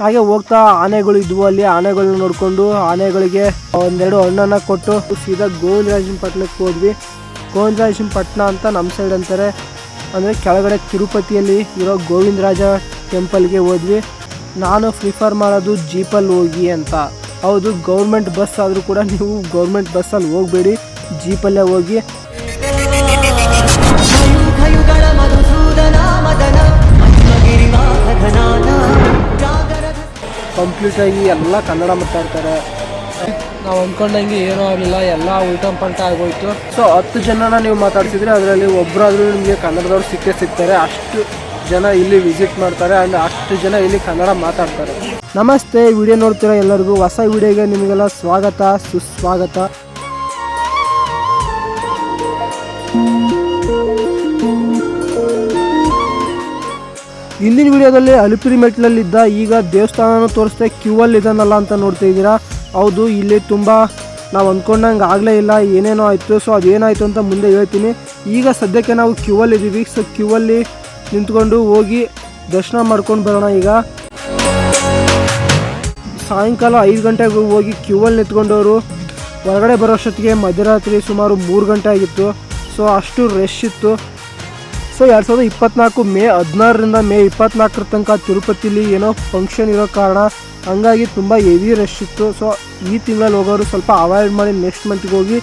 ಹಾಗೆ ಹೋಗ್ತಾ ಆನೆಗಳು ಇದ್ವು ಅಲ್ಲಿ. ಆನೆಗಳನ್ನ ನೋಡಿಕೊಂಡು ಆನೆಗಳಿಗೆ ಒಂದೆರಡು ಹಣ್ಣನ್ನು ಕೊಟ್ಟು ಸೀದಾ ಗೋವಿಂದರಾಜನ ಪಟ್ಟಣಕ್ಕೆ ಹೋದ್ವಿ. ಗೋವಿಂದರಾಜನ ಪಟ್ಟಣ ಅಂತ ನಮ್ಮ ಸೈಡ್ ಅಂತಾರೆ. ಅಂದರೆ ಕೆಳಗಡೆ ತಿರುಪತಿಯಲ್ಲಿ ಇರೋ ಗೋವಿಂದರಾಜ ಟೆಂಪಲ್ಗೆ ಹೋದ್ವಿ. ನಾನು ಪ್ರಿಫರ್ ಮಾಡೋದು ಜೀಪಲ್ಲಿ ಹೋಗಿ ಅಂತ. ಹೌದು ಗೌರ್ಮೆಂಟ್ ಬಸ್ ಆದರೂ ಕೂಡ ನೀವು ಗೌರ್ಮೆಂಟ್ ಬಸ್ಸಲ್ಲಿ ಹೋಗಬೇಡಿ. ಜೀಪಲ್ಲೇ ಹೋಗಿ. ಕಂಪ್ಲೀಟಾಗಿ ಎಲ್ಲ ಕನ್ನಡ ಮಾತಾಡ್ತಾರೆ. ನಾವು ಅಂದ್ಕೊಂಡಂಗೆ ಏನೂ ಆಗಲಿಲ್ಲ ಎಲ್ಲ ಉಲ್ಟಂ ಪಲ್ಟ ಆಗೋಯ್ತು. ಸೊ ಹತ್ತು ಜನನ ನೀವು ಮಾತಾಡ್ಸಿದ್ರೆ ಅದರಲ್ಲಿ ಒಬ್ಬರಾದ್ರೂ ನಿಮಗೆ ಕನ್ನಡದವ್ರು ಸಿಕ್ಕೇ ಸಿಗ್ತಾರೆ. ಅಷ್ಟು ಜನ ಇಲ್ಲಿ ವಿಸಿಟ್ ಮಾಡ್ತಾರೆ ಆ್ಯಂಡ್ ಅಷ್ಟು ಜನ ಇಲ್ಲಿ ಕನ್ನಡ ಮಾತಾಡ್ತಾರೆ. ನಮಸ್ತೆ ವಿಡಿಯೋ ನೋಡ್ತೀರಾ ಎಲ್ಲರಿಗೂ ಹೊಸ ವಿಡಿಯೋಗೆ ನಿಮಗೆಲ್ಲ ಸ್ವಾಗತ ಸುಸ್ವಾಗತ. ಹಿಂದಿನ ವಿಡಿಯೋದಲ್ಲಿ ಅಲಿಪಿರಿ ಮೆಟ್ಲಲ್ಲಿದ್ದ ಈಗ ದೇವಸ್ಥಾನನ ತೋರಿಸ್ದೆ ಕ್ಯೂ ಅಲ್ಲಿ ಇದ್ದಾನಲ್ಲ ಅಂತ ನೋಡ್ತಾ ಇದ್ದೀರಾ? ಹೌದು, ಇಲ್ಲಿ ತುಂಬ ನಾವು ಅಂದ್ಕೊಂಡಂಗೆ ಆಗಲೇ ಇಲ್ಲ, ಏನೇನೋ ಆಯಿತು, ಸೊ ಅದೇನಾಯಿತು ಅಂತ ಮುಂದೆ ಹೇಳ್ತೀನಿ. ಈಗ ಸದ್ಯಕ್ಕೆ ನಾವು ಕ್ಯೂ ಅಲ್ಲಿ ಇದ್ದೀವಿ ಸೊ ಕ್ಯೂ ಅಲ್ಲಿ ನಿಂತ್ಕೊಂಡು ಹೋಗಿ ದರ್ಶನ ಮಾಡ್ಕೊಂಡು ಬರೋಣ ಈಗ. ಸಾಯಂಕಾಲ ಐದು ಗಂಟೆಗೆ ಹೋಗಿ ಕ್ಯೂ ಅಲ್ಲಿ ನಿಂತ್ಕೊಂಡವರು, ಹೊರಗಡೆ ಬರೋಷ್ಟೊತ್ತಿಗೆ ಮಧ್ಯರಾತ್ರಿ ಸುಮಾರು ಮೂರು ಗಂಟೆ ಆಗಿತ್ತು. ಸೊ ಅಷ್ಟು ರಶ್ ಇತ್ತು. ಸೊ ಎರಡು ಸಾವಿರದ ಇಪ್ಪತ್ನಾಲ್ಕು ಮೇ ಹದಿನಾರರಿಂದ ಮೇ ಇಪ್ಪತ್ನಾಲ್ಕರ ತನಕ ತಿರುಪತಿಲಿ ಏನೋ ಫಂಕ್ಷನ್ ಇರೋ ಕಾರಣ ಹಂಗಾಗಿ ತುಂಬ ಹೆವಿ ರಶ್ ಇತ್ತು. ಸೊ ಈ ತಿಂಗಳಲ್ಲಿ ಹೋಗೋರು ಸ್ವಲ್ಪ ಅವಾಯ್ಡ್ ಮಾಡಿ ನೆಕ್ಸ್ಟ್ ಮಂತ್ಗೆ ಹೋಗಿ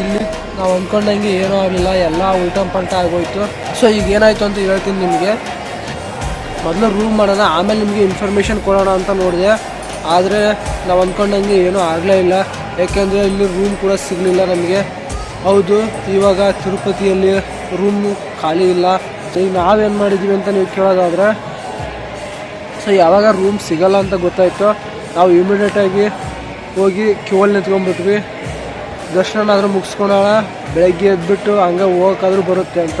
ಇಲ್ಲಿ ನಾವು ಅಂದ್ಕೊಂಡಂಗೆ ಏನೂ ಆಗಲಿಲ್ಲ, ಎಲ್ಲ ಉಲ್ಟಂ ಪಲ್ಟ ಆಗೋಯ್ತು. ಸೊ ಈಗ ಏನಾಯಿತು ಅಂತ ಹೇಳ್ತೀನಿ ನಿಮಗೆ. ಮೊದಲು ರೂಮ್ ಮಾಡೋಣ, ಆಮೇಲೆ ನಿಮಗೆ ಇನ್ಫಾರ್ಮೇಷನ್ ಕೊಡೋಣ ಅಂತ ನೋಡಿದೆ. ಆದರೆ ನಾವು ಅಂದ್ಕೊಂಡಂಗೆ ಏನೂ ಆಗಲೇ ಇಲ್ಲ. ಯಾಕೆಂದರೆ ಇಲ್ಲಿ ರೂಮ್ ಕೂಡ ಸಿಗಲಿಲ್ಲ ನಮಗೆ. ಹೌದು, ಇವಾಗ ತಿರುಪತಿಯಲ್ಲಿ ರೂಮು ಖಾಲಿ ಇಲ್ಲ. ಸೊ ಈಗ ನಾವೇನು ಮಾಡಿದ್ದೀವಿ ಅಂತ ನೀವು ಕೇಳೋದಾದರೆ ಸೊ ಯಾವಾಗ ರೂಮ್ ಸಿಗಲ್ಲ ಅಂತ ಗೊತ್ತಾಯಿತು. ನಾವು ಇಮಿಡಿಯೇಟಾಗಿ ಹೋಗಿ ಕ್ಯೂ ಅಲ್ಲಿ ನಿಂತ್ಕೊಂಡ್ಬಿಟ್ವಿ ದರ್ಶನನಾದರೂ ಮುಗಿಸ್ಕೊಳೋಣ ಬೆಳಗ್ಗೆ ಎದ್ಬಿಟ್ಟು ಹಂಗೆ ಹೋಗೋಕ್ಕಾದ್ರೂ ಬರುತ್ತೆ ಅಂತ.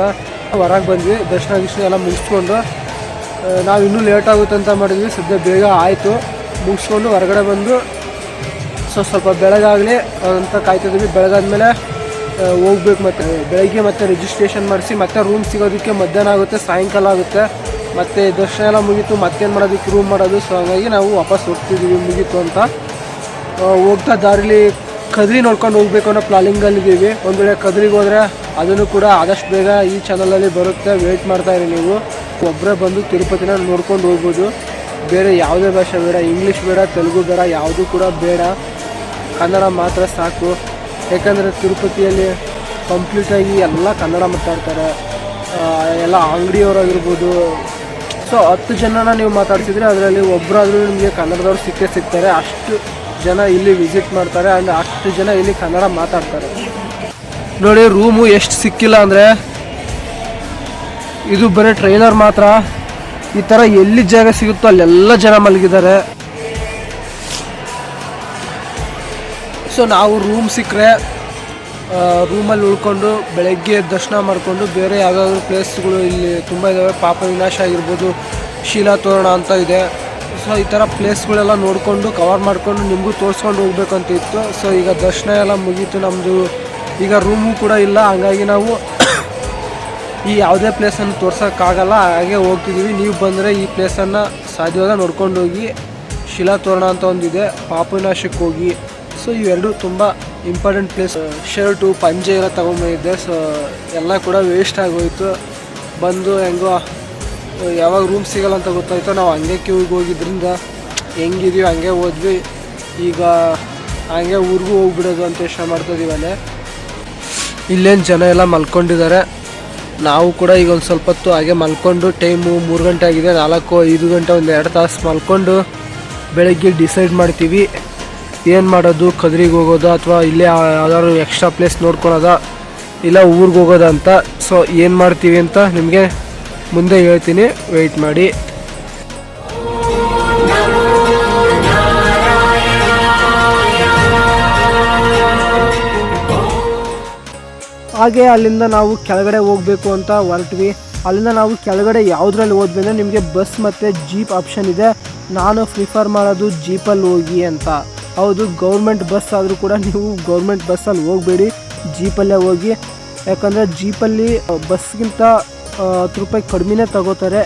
ಹೊರಗೆ ಬಂದ್ವಿ, ದರ್ಶನ ಗಿರ್ಶನ ಎಲ್ಲ ಮುಗಿಸ್ಕೊಂಡು ನಾವು ಇನ್ನೂ ಲೇಟ್ ಆಗುತ್ತೆ ಅಂತ ಮಾಡಿದ್ವಿ, ಸದ್ಯ ಬೇಗ ಆಯಿತು. ಮುಗಿಸ್ಕೊಂಡು ಹೊರಗಡೆ ಬಂದು ಸೊ ಸ್ವಲ್ಪ ಬೆಳಗಾಗಲಿ ಅಂತ ಕಾಯ್ತಿದ್ವಿ. ಬೆಳಗಾದ್ಮೇಲೆ ಹೋಗ್ಬೇಕು ಮತ್ತೆ. ಬೆಳಗ್ಗೆ ಮತ್ತೆ ರಿಜಿಸ್ಟ್ರೇಷನ್ ಮಾಡಿಸಿ, ಮತ್ತೆ ರೂಮ್ ಸಿಗೋದಕ್ಕೆ ಮಧ್ಯಾಹ್ನ ಆಗುತ್ತೆ, ಸಾಯಂಕಾಲ ಆಗುತ್ತೆ. ಮತ್ತೆ ದರ್ಶನ ಎಲ್ಲ ಮುಗೀತು, ಮತ್ತೇನು ಮಾಡೋದಕ್ಕೆ ರೂಮ್ ಮಾಡೋದು. ಸೊ ಹಾಗಾಗಿ ನಾವು ವಾಪಸ್ ಹೋಗ್ತಿದ್ದೀವಿ ಮುಗೀತು ಅಂತ. ಹೋಗ್ತಾ ದಾರಿಲಿ ಕದ್ರಿ ನೋಡ್ಕೊಂಡು ಹೋಗ್ಬೇಕು ಅನ್ನೋ ಪ್ಲಾನಿಂಗಲ್ಲಿದ್ದೀವಿ ಒಂದು ವೇಳೆ ಕದ್ರಿಗೆ ಹೋದರೆ ಅದನ್ನು ಕೂಡ ಆದಷ್ಟು ಬೇಗ ಈ ಚಾನಲಲ್ಲಿ ಬರುತ್ತೆ. ವೆಯ್ಟ್ ಮಾಡ್ತಾ ಇರಿ ನೀವು. ಒಬ್ಬರೇ ಬಂದು ತಿರುಪತಿನ ನೋಡ್ಕೊಂಡು ಹೋಗ್ಬೋದು. ಬೇರೆ ಯಾವುದೇ ಭಾಷೆ ಬೇಡ ಇಂಗ್ಲೀಷ್ ಬೇಡ, ತೆಲುಗು ಬೇಡ, ಯಾವುದೂ ಕೂಡ ಬೇಡ. ಕನ್ನಡ ಮಾತ್ರ ಸಾಕು. ಯಾಕಂದರೆ ತಿರುಪತಿಯಲ್ಲಿ ಕಂಪ್ಲೀಟಾಗಿ ಎಲ್ಲ ಕನ್ನಡ ಮಾತಾಡ್ತಾರೆ. ಎಲ್ಲ ಅಂಗಡಿಯವರಾಗಿರ್ಬೋದು. ಸೊ ಹತ್ತು ಜನನ ನೀವು ಮಾತಾಡ್ತಿದ್ರೆ ಅದರಲ್ಲಿ ಒಬ್ಬರಾದರೂ ನಿಮಗೆ ಕನ್ನಡದವ್ರು ಸಿಕ್ಕೇ ಸಿಗ್ತಾರೆ. ಅಷ್ಟು ಜನ ಇಲ್ಲಿ ವಿಸಿಟ್ ಮಾಡ್ತಾರೆ ಆ್ಯಂಡ್ ಅಷ್ಟು ಜನ ಇಲ್ಲಿ ಕನ್ನಡ ಮಾತಾಡ್ತಾರೆ. ನೋಡಿ ರೂಮು ಎಷ್ಟು ಸಿಕ್ಕಿಲ್ಲ ಅಂದರೆ ಇದು ಬರೀ ಟ್ರೈಲರ್ ಮಾತ್ರ. ಈ ಥರ ಎಲ್ಲಿ ಜಾಗ ಸಿಗುತ್ತೋ ಅಲ್ಲೆಲ್ಲ ಜನ ಮಲಗಿದ್ದಾರೆ. ಸೊ ನಾವು ರೂಮ್ ಸಿಕ್ಕರೆ ರೂಮಲ್ಲಿ ಉಳ್ಕೊಂಡು ಬೆಳಗ್ಗೆ ದರ್ಶನ ಮಾಡಿಕೊಂಡು ಬೇರೆ ಯಾವುದಾದ್ರು ಪ್ಲೇಸ್ಗಳು ಇಲ್ಲಿ ತುಂಬ ಇದ್ದಾವೆ ಪಾಪ ವಿನಾಶ ಆಗಿರ್ಬೋದು, ಶೀಲಾ ತೋರಣ ಅಂತ ಇದೆ. ಸೊ ಈ ಥರ ಪ್ಲೇಸ್ಗಳೆಲ್ಲ ನೋಡಿಕೊಂಡು ಕವರ್ ಮಾಡಿಕೊಂಡು ನಿಮಗೂ ತೋರಿಸ್ಕೊಂಡು ಹೋಗ್ಬೇಕಂತ ಇತ್ತು. ಸೊ ಈಗ ದರ್ಶನ ಎಲ್ಲ ಮುಗೀತು ನಮ್ಮದು ಈಗ ರೂಮು ಕೂಡ ಇಲ್ಲ. ಹಂಗಾಗಿ ನಾವು ಈ ಯಾವುದೇ ಪ್ಲೇಸನ್ನು ತೋರ್ಸೋಕ್ಕಾಗಲ್ಲ. ಹಾಗೆ ಹೋಗ್ತಿದ್ದೀವಿ ನೀವು ಬಂದರೆ ಈ ಪ್ಲೇಸನ್ನು ಸಾಧ್ಯವಾದ ನೋಡ್ಕೊಂಡು ಹೋಗಿ. ಶಿಲಾ ತೋರಣ ಅಂತ ಒಂದಿದೆ. ಪಾಪವಿನಾಶಕ್ಕೆ ಹೋಗಿ. ಸೊ, ಇವೆರಡು ತುಂಬ ಇಂಪಾರ್ಟೆಂಟ್ ಪ್ಲೇಸ್ ಶರ್ಟು ಪಂಜೆ ಎಲ್ಲ ತೊಗೊಂಬಂದಿದ್ದೆ. ಸೊ, ಎಲ್ಲ ಕೂಡ ವೇಸ್ಟ್ ಆಗೋಯ್ತು. ಬಂದು ಹೆಂಗೋ ಯಾವಾಗ ರೂಮ್ ಸಿಗಲ್ಲ ಅಂತ ಗೊತ್ತಾಯ್ತು. ನಾವು ಹಂಗೆ ಕ್ಯೂಗೆ ಹೋಗಿದ್ರಿಂದ ಹೆಂಗಿದೀವಿ, ಹಂಗೆ ಹೋದ್ವಿ. ಈಗ ಹಂಗೆ ಊರಿಗೂ ಹೋಗ್ಬಿಡೋದು ಅಂತ ಯೋಚನೆ ಮಾಡ್ತಿದ್ದೀವಿ ಅಲ್ಲೇ ಇಲ್ಲೇನು ಜನ ಎಲ್ಲ ಮಲ್ಕೊಂಡಿದ್ದಾರೆ. ನಾವು ಕೂಡ ಈಗ ಒಂದು ಸ್ವಲ್ಪ ಹೊತ್ತು ಹಾಗೆ ಮಲ್ಕೊಂಡು ಟೈಮು ಮೂರು ಗಂಟೆ ಆಗಿದೆ. ನಾಲ್ಕು ಐದು ಗಂಟೆ, ಒಂದು ಎರಡು ತಾಸು ಮಲ್ಕೊಂಡು ಬೆಳಗ್ಗೆ ಡಿಸೈಡ್ ಮಾಡ್ತೀವಿ. ಏನು ಮಾಡೋದು, ಕದ್ರಿಗೆ ಹೋಗೋದಾ ಅಥವಾ ಇಲ್ಲೇ ಯಾವ್ದಾದ್ರು ಎಕ್ಸ್ಟ್ರಾ ಪ್ಲೇಸ್ ನೋಡ್ಕೊಳೋದಾ? ಇಲ್ಲ ಊರಿಗೆ ಹೋಗೋದಾ ಅಂತ. ಸೊ ಏನು ಮಾಡ್ತೀವಿ ಅಂತ ನಿಮಗೆ ಮುಂದೆ ಹೇಳ್ತೀನಿ. ವೆಯ್ಟ್ ಮಾಡಿ. ಹಾಗೆ ಅಲ್ಲಿಂದ ನಾವು ಕೆಳಗಡೆ ಹೋಗಬೇಕು ಅಂತ ಹೊರಟ್ವಿ. ಅಲ್ಲಿಂದ ನಾವು ಕೆಳಗಡೆ ಯಾವುದ್ರಲ್ಲಿ ಹೋದ್ವಿ ಅಂದರೆ ನಿಮಗೆ ಬಸ್ ಮತ್ತು ಜೀಪ್ ಆಪ್ಷನ್ ಇದೆ. ನಾನು ಪ್ರಿಫರ್ ಮಾಡೋದು ಜೀಪಲ್ಲಿ ಹೋಗಿ ಅಂತ. ಹೌದು ಗೌರ್ಮೆಂಟ್ ಬಸ್ ಆದರೂ ಕೂಡ ನೀವು ಗೌರ್ಮೆಂಟ್ ಬಸ್ಸಲ್ಲಿ ಹೋಗಬೇಡಿ ಜೀಪಲ್ಲೇ ಹೋಗಿ. ಯಾಕಂದರೆ ಜೀಪಲ್ಲಿ ಬಸ್ಗಿಂತ ಹತ್ತು ರೂಪಾಯಿ ಕಡಿಮೆನೇ ತಗೋತಾರೆ.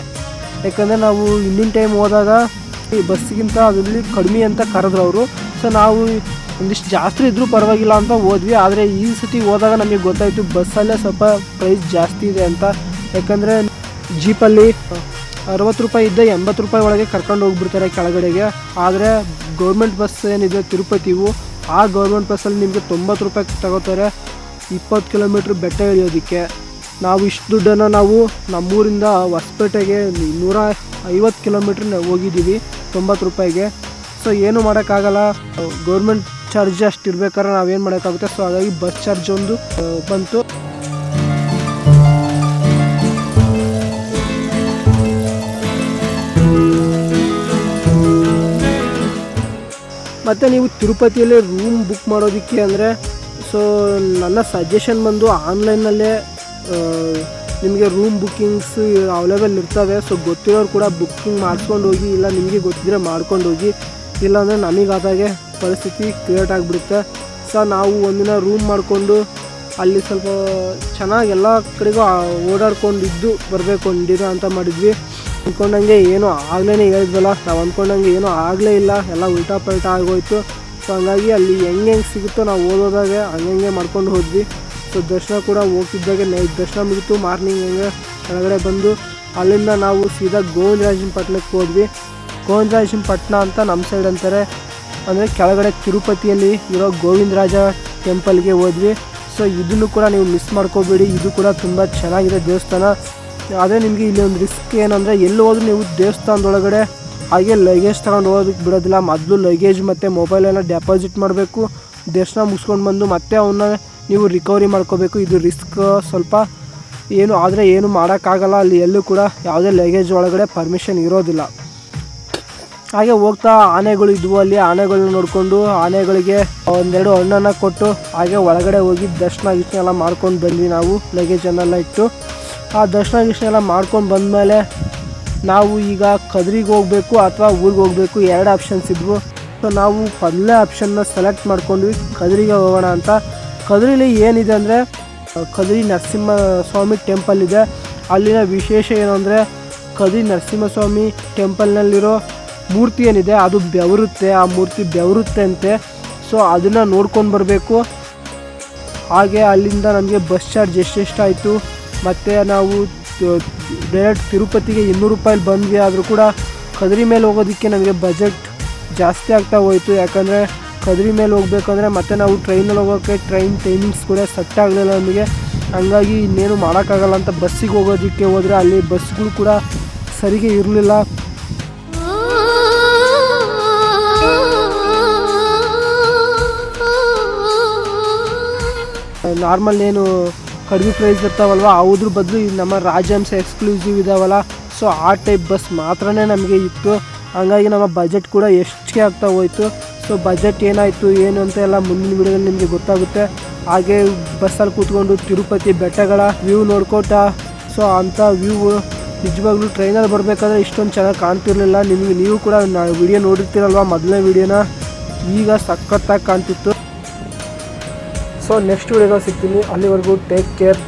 ಯಾಕಂದರೆ ನಾವು ಹಿಂದಿನ ಟೈಮ್ ಹೋದಾಗ ಈ ಬಸ್ಗಿಂತ ಅದರಲ್ಲಿ ಕಡಿಮೆ ಅಂತ ಕರೆದ್ರು ಅವರು. ಸೊ ನಾವು ಒಂದಿಷ್ಟು ಜಾಸ್ತಿ ಇದ್ದರೂ ಪರವಾಗಿಲ್ಲ ಅಂತ ಹೋದ್ವಿ. ಆದರೆ ಈ ಸತಿ ಹೋದಾಗ ನಮಗೆ ಗೊತ್ತಾಯಿತು ಬಸ್ಸಲ್ಲೇ ಸ್ವಲ್ಪ ಪ್ರೈಸ್ ಜಾಸ್ತಿ ಇದೆ ಅಂತ. ಯಾಕಂದರೆ ಜೀಪಲ್ಲಿ ಅರವತ್ತು ರೂಪಾಯಿ ಇದ್ದ ಎಂಬತ್ತು ರೂಪಾಯಿ ಒಳಗೆ ಕರ್ಕೊಂಡು ಹೋಗ್ಬಿಡ್ತಾರೆ ಕೆಳಗಡೆಗೆ. ಆದರೆ ಗೌರ್ಮೆಂಟ್ ಬಸ್ ಏನಿದೆ ತಿರುಪತಿವು ಆ ಗೌರ್ಮೆಂಟ್ ಬಸ್ಸಲ್ಲಿ ನಿಮಗೆ ತೊಂಬತ್ತು ರೂಪಾಯಿ ತಗೋತಾರೆ. ಇಪ್ಪತ್ತು ಕಿಲೋಮೀಟ್ರ್ ಬೆಟ್ಟ ಇಳಿಯೋದಕ್ಕೆ. ನಾವು ಇಷ್ಟು ದುಡ್ಡನ್ನು ನಾವು ನಮ್ಮೂರಿಂದ ಹೊಸಪೇಟೆಗೆ ನೂರ ಐವತ್ತು ಕಿಲೋಮೀಟ್ರ್ ಹೋಗಿದ್ದೀವಿ ತೊಂಬತ್ತು ರೂಪಾಯಿಗೆ. ಸೊ ಏನು ಮಾಡೋಕ್ಕಾಗಲ್ಲ. ಗೌರ್ಮೆಂಟ್ ಚಾರ್ಜ್ ಅಷ್ಟು ಇರ್ಬೇಕಾದ್ರೆ ನಾವೇನು ಮಾಡೋಕ್ಕಾಗುತ್ತೆ? ಸೊ ಹಾಗಾಗಿ ಬಸ್ ಚಾರ್ಜ್ ಒಂದು ಬಂತು. ಮತ್ತು ನೀವು ತಿರುಪತಿಯಲ್ಲಿ ರೂಮ್ ಬುಕ್ ಮಾಡೋದಕ್ಕೆ ಅಂದರೆ ಸೊ ನನ್ನ ಸಜೆಷನ್ ಬಂದು ಆನ್ಲೈನಲ್ಲೇ ನಿಮಗೆ ರೂಮ್ ಬುಕ್ಕಿಂಗ್ಸ್ ಅವೈಲೇಬಲ್ ಇರ್ತವೆ. ಸೊ ಗೊತ್ತಿರೋರು ಕೂಡ ಬುಕ್ಕಿಂಗ್ ಮಾಡ್ಕೊಂಡು ಹೋಗಿ, ಇಲ್ಲ ನಿಮಗೆ ಗೊತ್ತಿದ್ರೆ ಮಾಡ್ಕೊಂಡು ಹೋಗಿ. ಇಲ್ಲಾಂದರೆ ನಮಗಾದಾಗೆ ಪರಿಸ್ಥಿತಿ ಕ್ರಿಯೇಟ್ ಆಗಿಬಿಡುತ್ತೆ. ಸೊ ನಾವು ಒಂದಿನ ರೂಮ್ ಮಾಡಿಕೊಂಡು, ಅಲ್ಲಿ ಸ್ವಲ್ಪ ಚೆನ್ನಾಗಿ ಎಲ್ಲ ಕಡೆಗೂ ಓಡಾಡ್ಕೊಂಡಿದ್ದು ಬರಬೇಕು ಅಂತ ಮಾಡಿದ್ವಿ. ಅಂದ್ಕೊಂಡಂಗೆ ಏನೂ ಆಗ್ಲೇ ಹೇಳಿದ್ವಲ್ಲ, ನಾವು ಅಂದ್ಕೊಂಡಂಗೆ ಏನೂ ಆಗಲೇ ಇಲ್ಲ, ಎಲ್ಲ ಉಲ್ಟಾ ಪಲ್ಟಾ ಆಗೋಯ್ತು. ಸೊ ಹಂಗಾಗಿ ಅಲ್ಲಿ ಹೆಂಗೆ ಹೆಂಗೆ ಸಿಗುತ್ತೋ ನಾವು ಓದೋದಾಗೆ ಹಂಗೆ ಮಾಡ್ಕೊಂಡು ಹೋದ್ವಿ. ಸೊ ದರ್ಶನ ಕೂಡ ಹೋಗ್ತಿದ್ದಾಗೆ, ನೈಟ್ ದರ್ಶನ ಮುಗಿತು, ಮಾರ್ನಿಂಗ್ ಹೆಂಗೆ ಕೆಳಗಡೆ ಬಂದು ಅಲ್ಲಿಂದ ನಾವು ಸೀದಾ ಗೋವಿಂದರಾಜನ ಪಟ್ಟಣಕ್ಕೆ ಹೋದ್ವಿ. ಗೋವಿಂದರಾಜನ ಪಟ್ಟಣ ಅಂತ ನಮ್ಮ ಸೈಡ್ ಅಂತಾರೆ. ಅಂದರೆ ಕೆಳಗಡೆ ತಿರುಪತಿಯಲ್ಲಿ ಇರೋ ಗೋವಿಂದರಾಜ ಟೆಂಪಲ್ಗೆ ಹೋದ್ವಿ. ಸೊ ಇದನ್ನು ಕೂಡ ನೀವು ಮಿಸ್ ಮಾಡ್ಕೋಬೇಡಿ, ಇದು ಕೂಡ ತುಂಬ ಚೆನ್ನಾಗಿದೆ ದೇವಸ್ಥಾನ. ಆದರೆ ನಿಮಗೆ ಇಲ್ಲಿ ಒಂದು ರಿಸ್ಕ್ ಏನಂದರೆ ಎಲ್ಲಿ ಹೋದ್ರೂ ನೀವು ದೇವಸ್ಥಾನದೊಳಗಡೆ ಹಾಗೆ ಲಗೇಜ್ ತಗೊಂಡು ಹೋಗೋದಕ್ಕೆ ಬಿಡೋದಿಲ್ಲ. ಮೊದಲು ಲಗೇಜ್ ಮತ್ತು ಮೊಬೈಲೆಲ್ಲ ಡೆಪಾಸಿಟ್ ಮಾಡಬೇಕು. ದರ್ಶನ ಮುಗಿಸ್ಕೊಂಡು ಬಂದು ಮತ್ತೆ ಅವನ್ನ ನೀವು ರಿಕವರಿ ಮಾಡ್ಕೋಬೇಕು. ಇದು ರಿಸ್ಕ್ ಸ್ವಲ್ಪ ಏನು ಆದರೆ ಏನು ಮಾಡೋಕ್ಕಾಗಲ್ಲ. ಅಲ್ಲಿ ಎಲ್ಲೂ ಕೂಡ ಯಾವುದೇ ಲಗೇಜ್ ಒಳಗಡೆ ಪರ್ಮಿಷನ್ ಇರೋದಿಲ್ಲ. ಹಾಗೆ ಹೋಗ್ತಾ ಆನೆಗಳು ಇದ್ವು ಅಲ್ಲಿ. ಆನೆಗಳನ್ನ ನೋಡಿಕೊಂಡು ಆನೆಗಳಿಗೆ ಒಂದೆರಡು ಹಣ್ಣನ್ನು ಕೊಟ್ಟು ಹಾಗೆ ಒಳಗಡೆ ಹೋಗಿ ದರ್ಶನ ಗಿಶನ ಎಲ್ಲ ಮಾಡ್ಕೊಂಡು ಬಂದ್ವಿ ನಾವು. ಲಗೇಜನ್ನೆಲ್ಲ ಇಟ್ಟು. ಆ ದರ್ಶನ ಗಿರ್ಶನ ಎಲ್ಲ ಮಾಡ್ಕೊಂಡು ಬಂದಮೇಲೆ ನಾವು ಈಗ ಕದ್ರಿಗೆ ಹೋಗಬೇಕು ಅಥವಾ ಊರಿಗೆ ಹೋಗಬೇಕು ಎರಡು ಆಪ್ಷನ್ಸ್ ಇದ್ವು. ಸೊ ನಾವು ಮೊದಲನೇ ಆಪ್ಷನ್ನ ಸೆಲೆಕ್ಟ್ ಮಾಡ್ಕೊಂಡ್ವಿ, ಕದ್ರಿಗೆ ಹೋಗೋಣ ಅಂತ. ಕದ್ರಿಲಿ ಏನಿದೆ ಅಂದರೆ, ಕದ್ರಿ ನರಸಿಂಹ ಸ್ವಾಮಿ ಟೆಂಪಲ್ ಇದೆ. ಅಲ್ಲಿನ ವಿಶೇಷ ಏನು ಅಂದರೆ, ಕದ್ರಿ ನರಸಿಂಹಸ್ವಾಮಿ ಟೆಂಪಲ್ನಲ್ಲಿರೋ ಮೂರ್ತಿ ಏನಿದೆ, ಅದು ಬೆವರುತ್ತೆ. ಆ ಮೂರ್ತಿ ಬೆವರುತ್ತೆ ಅಂತೆ. ಸೊ ಅದನ್ನು ನೋಡ್ಕೊಂಡು ಬರಬೇಕು. ಹಾಗೆ ಅಲ್ಲಿಂದ ನಮಗೆ ಬಸ್ ಚಾರ್ಜ್ ಎಷ್ಟೆಷ್ಟಾಯಿತು ಮತ್ತು ನಾವು ಡೈರೆಕ್ಟ್ ತಿರುಪತಿಗೆ ಇನ್ನೂರು ರೂಪಾಯಿ ಬಂದ್ವಿ. ಆದರೂ ಕೂಡ ಕದ್ರಿ ಮೇಲೆ ಹೋಗೋದಕ್ಕೆ ನಮಗೆ ಬಜೆಟ್ ಜಾಸ್ತಿ ಆಗ್ತಾ ಹೋಯಿತು. ಯಾಕಂದರೆ ಕದ್ರಿ ಮೇಲೆ ಹೋಗ್ಬೇಕಂದ್ರೆ ಮತ್ತೆ ನಾವು ಟ್ರೈನಲ್ಲಿ ಹೋಗೋಕ್ಕೆ ಟ್ರೈನ್ ಟೈಮಿಂಗ್ಸ್ ಕೂಡ ಸೆಟ್ ಆಗಲಿಲ್ಲ ನಮಗೆ. ಹಂಗಾಗಿ ಇನ್ನೇನು ಮಾಡೋಕ್ಕಾಗಲ್ಲ ಅಂತ ಬಸ್ಸಿಗೆ ಹೋಗೋದಕ್ಕೆ ಹೋದರೆ ಅಲ್ಲಿ ಬಸ್ಗಳು ಕೂಡ ಸರಿಗೆ ಇರಲಿಲ್ಲ. ನಾರ್ಮಲ್ ಏನು ಕಡಿಮೆ ಪ್ರೈಸ್ ಇರ್ತಾವಲ್ವ ಅದ್ರ ಬದಲು ನಮ್ಮ ರಾಜಹಂಸ ಎಕ್ಸ್ಕ್ಲೂಸಿವ್ ಇದಾವಲ್ಲ ಸೊ ಆ ಟೈಪ್ ಬಸ್ ಮಾತ್ರನೇ ನಮಗೆ ಇತ್ತು. ಹಂಗಾಗಿ ನಮ್ಮ ಬಜೆಟ್ ಕೂಡ ಎಷ್ಟಕ್ಕೆ ಆಗ್ತಾ ಹೋಯಿತು. ಸೊ ಬಜೆಟ್ ಏನಾಯಿತು, ಏನು ಅಂತ ಎಲ್ಲ ಮುಂದಿನ ವಿಡಿಯೋದಲ್ಲಿ ನಿಮಗೆ ಗೊತ್ತಾಗುತ್ತೆ. ಹಾಗೆ ಬಸ್ಸಲ್ಲಿ ಕೂತ್ಕೊಂಡು ತಿರುಪತಿ ಬೆಟ್ಟಗಳ ವ್ಯೂ ನೋಡ್ಕೋಟ ಸೊ ಅಂಥ ವ್ಯೂ ನಿಜವಾಗ್ಲೂ ಟ್ರೈನಲ್ಲಿ ಬರಬೇಕಾದ್ರೆ ಇಷ್ಟೊಂದು ಚೆನ್ನಾಗಿ ಕಾಣ್ತಿರ್ಲಿಲ್ಲ. ನಿಮಗೆ ನೀವು ಕೂಡ ವಿಡಿಯೋ ನೋಡಿರ್ತೀರಲ್ವ ಮೊದಲನೇ ವಿಡಿಯೋನ? ಈಗ ಸಖತ್ತಾಗಿ ಕಾಣ್ತಿತ್ತು. ಸೊ ನೆಕ್ಸ್ಟ್ ವಿಡಿಯೋದಲ್ಲಿ ಸಿಗ್ತೀನಿ ಅಲ್ಲಿವರೆಗೂ ಟೇಕ್ ಕೇರ್